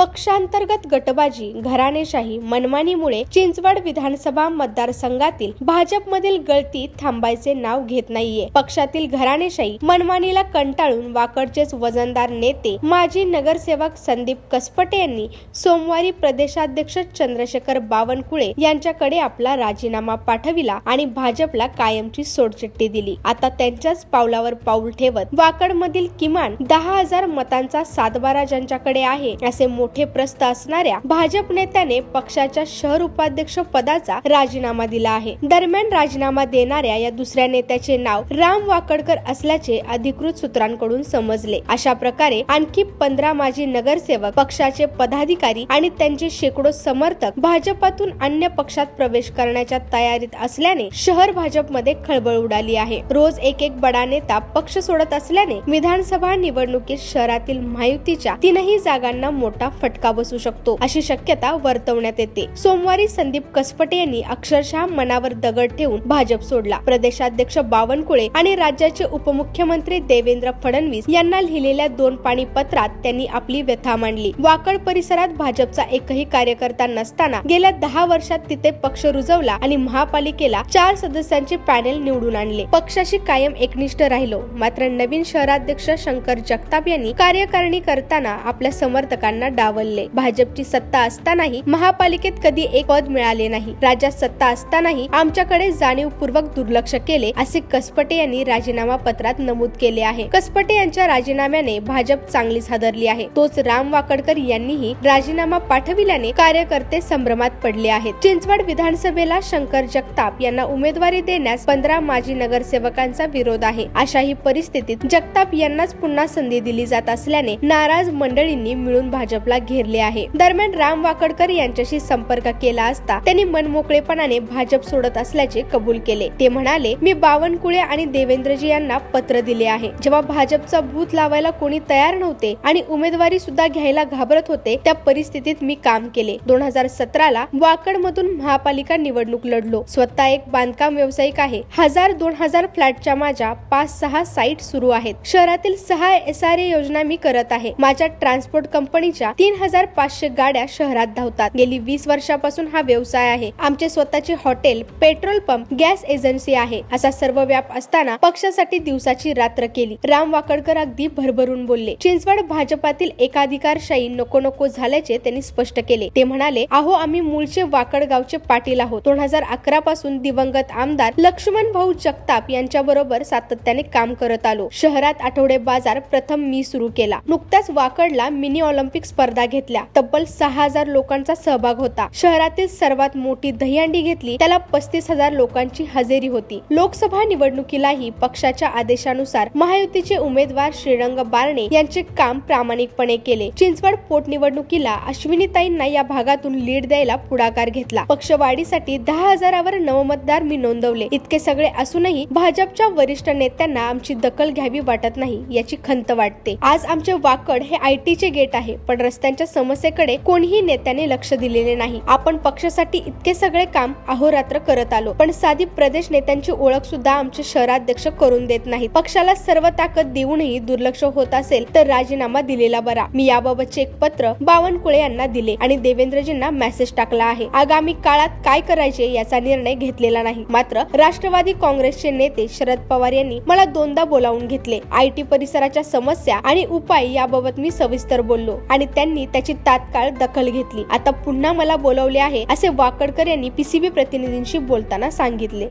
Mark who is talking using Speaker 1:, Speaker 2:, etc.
Speaker 1: पक्षांतर्गत गटबाजी घराणेशाही मनमानीमुळे चिंचवड विधानसभा मतदारसंघातील भाजपमधील गळती थांबायचे नाव घेत नाहीये. पक्षातील घराणेशाही मनमानीला कंटाळून वाकडचेच वजनदार नेते माजी नगरसेवक संदीप कसपटे यांनी सोमवारी प्रदेशाध्यक्ष चंद्रशेखर बावनकुळे यांच्याकडे आपला राजीनामा पाठविला आणि भाजपला कायमची सोडचिठ्ठी दिली. आता त्यांच्याच पावलावर पाऊल ठेवत वाकडमधील किमान दहा हजार मतांचा सातबारा ज्यांच्याकडे आहे असे मोठे प्रस्थ असणाऱ्या भाजप नेत्याने पक्षाच्या शहर उपाध्यक्ष पदाचा राजीनामा दिला आहे. दरम्यान राजीनामा देणाऱ्या या दुसऱ्या नेत्याचे नाव राम वाकडकर असल्याचे अधिकृत सूत्रांकडून समजले. अशा प्रकारे आणखी पंधरा माजी नगरसेवक पक्षाचे पदाधिकारी आणि त्यांचे शेकडो समर्थक भाजपातून अन्य पक्षात प्रवेश करण्याच्या तयारीत असल्याने शहर भाजपमध्ये खळबळ उडाली आहे. रोज एक एक बडा नेता पक्ष सोडत असल्याने विधानसभा निवडणुकीत शहरातील महायुतीच्या तीनही जागांना मोठा फटका बसू शकतो. अशी शक्यता वर्तवण्यात येते. सोमवारी संदीप कसपटे यांनी अक्षरशः मनावर दगड ठेवून भाजप सोडला. प्रदेशाध्यक्ष बावनकुळे आणि राज्याचे उपमुख्यमंत्री देवेंद्र फडणवीस यांना लिहिलेल्या दोन पाणी पत्रात त्यांनी आपली व्यथा मांडली. वाकड परिसरात भाजपचा एकही कार्यकर्ता नसताना गेल्या दहा वर्षात तिथे पक्ष रुजवला आणि महापालिकेला चार सदस्यांचे पॅनेल निवडून आणले. पक्षाशी कायम एकनिष्ठ राहिलो. मात्र नवीन शहराध्यक्ष शंकर जगताप यांनी कार्यकारिणी करताना आपल्या समर्थकांना डावलले. भाजपची सत्ता असतानाही महापालिकेत कधी एक पद मिळाले नाही. राज्यात सत्ता असतानाही आमच्याकडे जाणीवपूर्वक दुर्लक्ष केले असे कसपटे यांनी राजीनामा पत्रात नमूद केले आहे. कसपटे यांच्या राजीनाम्याने भाजप चांगलीच हादरली आहे. तोच राम वाकडकर यांनीही राजीनामा पाठविल्याने कार्यकर्ते संभ्रमात पडले आहेत. चिंचवड विधानसभेला शंकर जगताप यांना उमेदवारी देण्यास पंधरा माजी नगरसेवकांचा विरोध आहे. अशाही परिस्थितीत जगताप यांनाच पुन्हा संधी दिली जात असल्याने नाराज मंडळींनी मिळून भाजपला घेरले आहे. दरम्यान राम वाकडकर यांच्याशी संपर्क केला असता त्यांनी मनमोकळेपणाने भाजप सोडत असल्याचे कबूल केले. ते म्हणाले मी बावनकुळे आणि देवेंद्रजी यांना पत्र दिले आहे. जेव्हा भाजपचा भूत लावायला कोणी तयार नव्हते आणि उमेदवारी सुद्धा घ्यायला घाबरत होते त्या परिस्थितीत मी काम केले. दोन हजार सतराला वाकड मधून महापालिका निवडणूक लढलो. स्वतः एक बांधकाम व्यावसायिक आहे. हजार दोन हजार फ्लॅटच्या माझ्या पाच सहा साईट सुरू आहेत. शहरातील सहा एस आर ए योजना मी करत आहे. माझ्या ट्रान्सपोर्ट कंपनीच्या तीन हजार पाचशे गाड्या शहरात धावतात. गेली वीस वर्षापासून हा व्यवसाय आहे. आमचे स्वतःचे hotel petrol pump gas agency आहे. असा सर्व व्याप असताना पक्षासाठी दिवसाची रात्र केली. राम वाकडकर अगदी भरभरून बोलले चिंचवड भाजपातील एकाधिकारशाही नको नको झाल्याचे त्यांनी स्पष्ट केले. ते म्हणाले अहो आम्ही मूळचे वाकड गावचे पाटील आहोत. दोन हजार अकरा पासून दिवंगत आमदार लक्ष्मण भाऊ जगताप यांच्या बरोबर सातत्याने काम करत आलो. शहरात आठवडे बाजार प्रथम मी सुरू केला. नुकत्याच वाकडला मिनी ऑलिम्पिक स्पर्धा घेतल्या. तब्बल सहा हजार लोकांचा सहभाग होता. शहरातील सर्वात मोठी दहीहंडी घेतली त्याला पस्तीस हजार लोकांची हजेरी होती. लोकसभा निवडणुकीलाही पक्षाच्या आदेशानुसार महायुतीचे उमेदवार श्रीरंग बारणे यांचे काम प्रामाणिकपणे केले. चिंचवड पोटनिवडणुकीला अश्विनीताईंना या भागातून लीड द्यायला पुढाकार घेतला. पक्षवाढीसाठी दहा हजारावर नवमतदार मी नोंदवले. इतके सगळे असूनही भाजपच्या वरिष्ठ नेत्यांना आमची दखल घ्यावी वाटत नाही याची खंत वाटते. आज आमचे वाकड हे आयटीचे गेट आहे पण त्यांच्या समस्येकडे कोणीही नेत्याने लक्ष दिलेले नाही. आपण पक्षासाठी इतके सगळे काम अहोरात्र करत आलो. पण साधी प्रदेश नेत्यांची ओळख सुद्धा आमचे शहराध्यक्ष करून देत नाही. पक्षाला सर्व ताकद देऊनही दुर्लक्ष होत असेल तर राजीनामा दिलेला बरा. मी याबाबतचे एक पत्र बावनकुळे यांना दिले आणि देवेंद्रजींना मेसेज टाकला आहे. आगामी काळात काय करायचे याचा निर्णय घेतलेला नाही. मात्र राष्ट्रवादी काँग्रेसचे नेते शरद पवार यांनी मला दोनदा बोलावून घेतले. आयटी परिसराच्या समस्या आणि उपाय याबाबत मी सविस्तर बोललो आणि त्यांनी त्याची तात्काळ दखल घेतली. आता पुन्हा मला बोलवले आहे असे वाकडकर यांनी पीसीबी प्रतिनिधींशी बोलताना सांगितले.